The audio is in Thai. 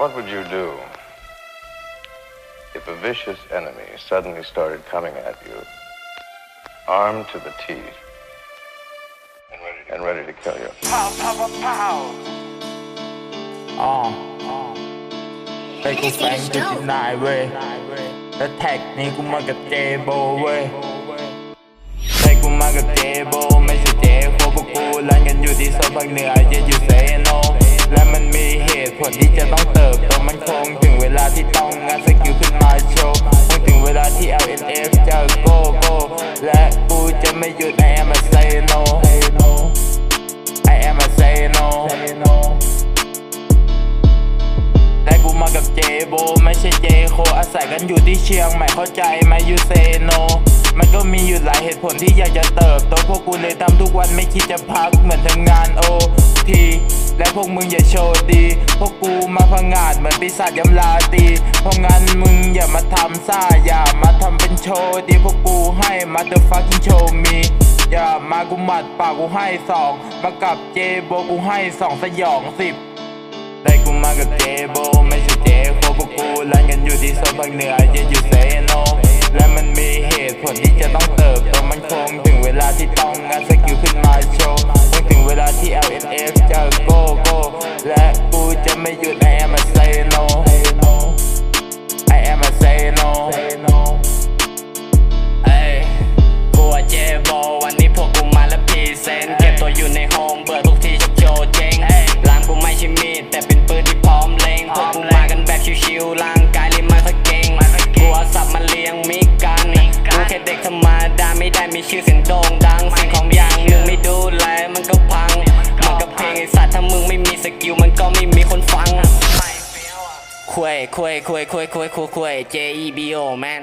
What would you do if a vicious enemy suddenly started coming at you, armed to the teeth, and ready to, and ready to kill you? อ๋อไปกูแฟงจุดที่นายเว้ยแล้วแท็กนี้กูมากับเจโบเว้ยแท็กกูมากับเจโบไม่ใช่เจโคพวกกูรันกันอยู่ที่โซนภาคเหนือเยอะอยู่ ผลที่จะต้องเติบโตมันคงถึงเวลาที่ต้องงานสกิลขึ้นมาโชว์คงถึงเวลาที่ LNF จะโกโก้และกูจะไม่หยุด I am a say no I am a say no แต่กูมากับเจโบไม่ใช่เจโคอาศัยกันอยู่ที่เชียงใหม่เข้าใจไหมยูเซโนมันก็มีอยู่หลายเหตุผลที่อยากจะเติบโตพวกกูเลยทำทุกวันไม่คิดจะพักเหมือนทำงาน พวกมึงอย่าโชว์ดี พวกกูมาพังงาดเหมือนปีศาจยำลาตี เพราะงั้นมึงอย่ามาทำซ่า อย่ามาทำเป็นโชว์ดี พวกกูให้มาเดอะฟักกิ้งโชว์มี อย่ามากูหมัดปากกูให้สอง มากับเจโบกูให้สองสยองสิบได้กูมากับเจโบไม่ใช่เจโคพวกกูรันกันอยู่ที่โซนภาคเหนือเยอะอยู่เซโนและมันมีเหตุผลที่จะต้องเติบโตมันคงถึงเวลาที่ต้องงานสกิลขึ้นมาโชว์ถึงเวลาที่ LNF จะโก และกูจะไม่หยุด I am a say no I am a say no เอ้ยกูว่าเจโบวันนี้พวกกูมาแล้วพรีเซนต์เก็บตัวอยู่ในโฮมเบื่อทุกทีชอบโชว์เจ๊งร้านกูไม่ใช่มีดแต่เป็นปืนที่พร้อมเล็งพวกกูมากันแบบชิวๆร่างกายเลยมาสเก่งกูเอาสับมาเลี้ยงมิกกันกูแค่เด็กธรรมดาไม่ได้มีชื่อเสียงโด่งดังสิ่งของ คุยคุยคุยคุยคุยคุยคุย J E B O man